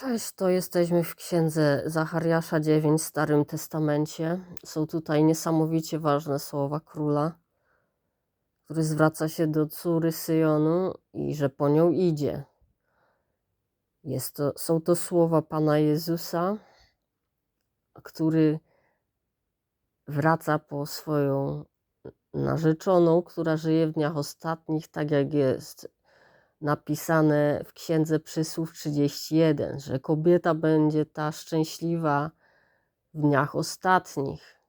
Cześć, to jesteśmy w księdze Zachariasza 9 w Starym Testamencie. Są tutaj niesamowicie ważne słowa króla, który zwraca się do córy Syjonu i że po nią idzie. Jest to, są to słowa Pana Jezusa, który wraca po swoją narzeczoną, która żyje w dniach ostatnich, tak jak jest napisane w Księdze Przysłów 31, że kobieta będzie ta szczęśliwa w dniach ostatnich.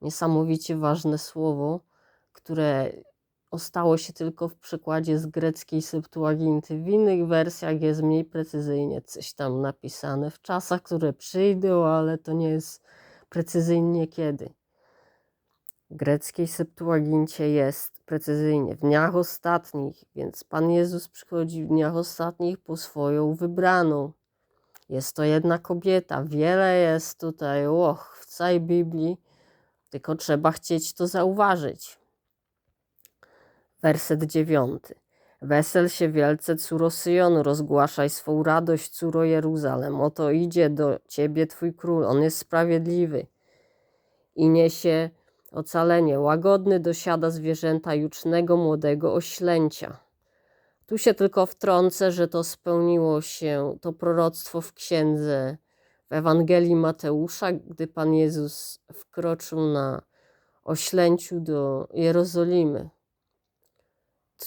Niesamowicie ważne słowo, które ostało się tylko w przekładzie z greckiej Septuaginty. W innych wersjach jest mniej precyzyjnie coś tam napisane w czasach, które przyjdą, ale to nie jest precyzyjnie kiedy. Greckiej Septuagincie jest precyzyjnie w dniach ostatnich, więc Pan Jezus przychodzi w dniach ostatnich po swoją wybraną. Jest to jedna kobieta. Wiele jest tutaj, och, w całej Biblii, tylko trzeba chcieć to zauważyć. Werset dziewiąty. Wesel się wielce, córo Syjonu, rozgłaszaj swą radość, córo Jeruzalem. Oto idzie do ciebie twój król, on jest sprawiedliwy i niesie ocalenie. Łagodny dosiada zwierzęta jucznego młodego oślęcia. Tu się tylko wtrącę, że to spełniło się to proroctwo w księdze w Ewangelii Mateusza, gdy Pan Jezus wkroczył na oślęciu do Jerozolimy.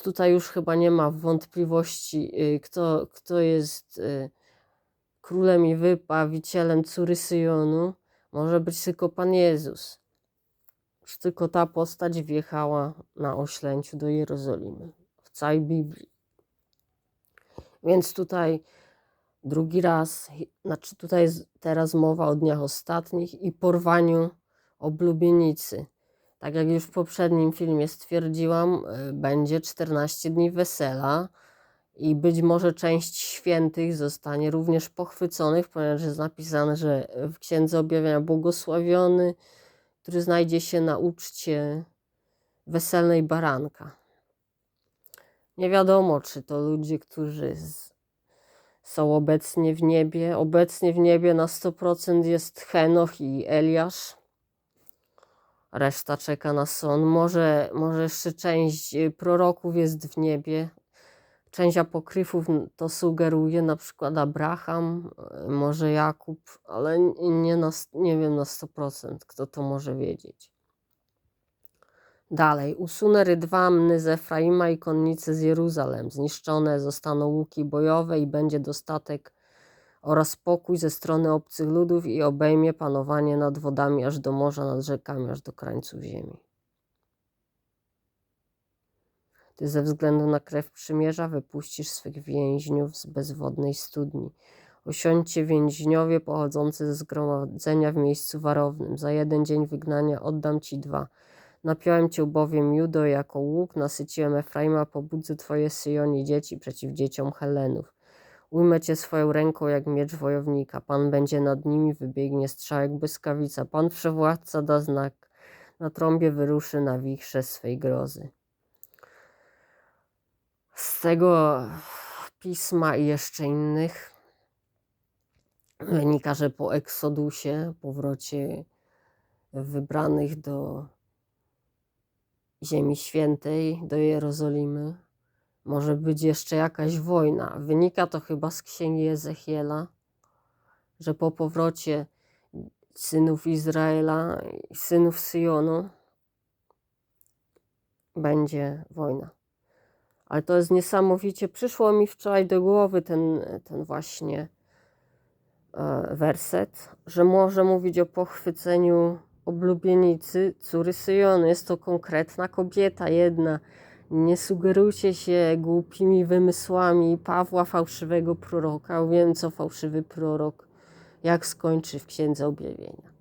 Tutaj już chyba nie ma wątpliwości, y, kto, kto jest y, królem i wypawicielem córy Syjonu. Może być tylko Pan Jezus. Już tylko ta postać wjechała na oślęciu do Jerozolimy w całej Biblii. Więc tutaj drugi raz, znaczy tutaj jest teraz mowa o dniach ostatnich i porwaniu oblubienicy. Tak jak już w poprzednim filmie stwierdziłam, y, będzie 14 dni wesela i być może część świętych zostanie również pochwyconych, ponieważ jest napisane, że w Księdze Objawienia błogosławiony, który znajdzie się na uczcie weselnej baranka. Nie wiadomo, czy to ludzie, którzy z, są obecnie w niebie. Obecnie w niebie na 100% jest Henoch i Eliasz. Reszta czeka na son. Może, może jeszcze część y, proroków jest w niebie. Część apokryfów to sugeruje, na przykład Abraham, y, może Jakub, ale nie, na, nie wiem na 100%, kto to może wiedzieć. Dalej, usunę rydwamny z Efraima i konnice z Jeruzalem. Zniszczone zostaną łuki bojowe i będzie dostatek oraz spokój ze strony obcych ludów i obejmie panowanie nad wodami aż do morza, nad rzekami, aż do krańców ziemi. Ty ze względu na krew przymierza wypuścisz swych więźniów z bezwodnej studni. Osiądźcie więźniowie pochodzący ze zgromadzenia w miejscu warownym. Za jeden dzień wygnania oddam ci dwa. Napiąłem cię bowiem Judo jako łuk, nasyciłem Efraima, pobudzę twoje Syjonie dzieci przeciw dzieciom Helenów. Ujmę cię swoją ręką jak miecz wojownika. Pan będzie nad nimi, wybiegnie strzałek błyskawica. Pan przewładca da znak. Na trąbie wyruszy na wichrze swej grozy. Z tego pisma i jeszcze innych wynika, że po eksodusie, powrocie wybranych do Ziemi Świętej, do Jerozolimy, może być jeszcze jakaś wojna. Wynika to chyba z księgi Ezechiela, że po powrocie synów Izraela i synów Syjonu będzie wojna. Ale to jest niesamowicie. Przyszło mi wczoraj do głowy ten, ten właśnie e, werset, że może mówić o pochwyceniu oblubienicy córy Syjonu. Jest to konkretna kobieta, jedna. Nie sugerujcie się głupimi wymysłami Pawła, fałszywego proroka. Wiem, co fałszywy prorok, jak skończy w Księdze Objawienia.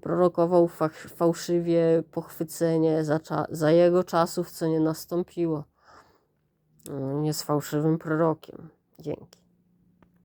Prorokował fałszywie pochwycenie za, za jego czasów, co nie nastąpiło. Nie z fałszywym prorokiem. Dzięki.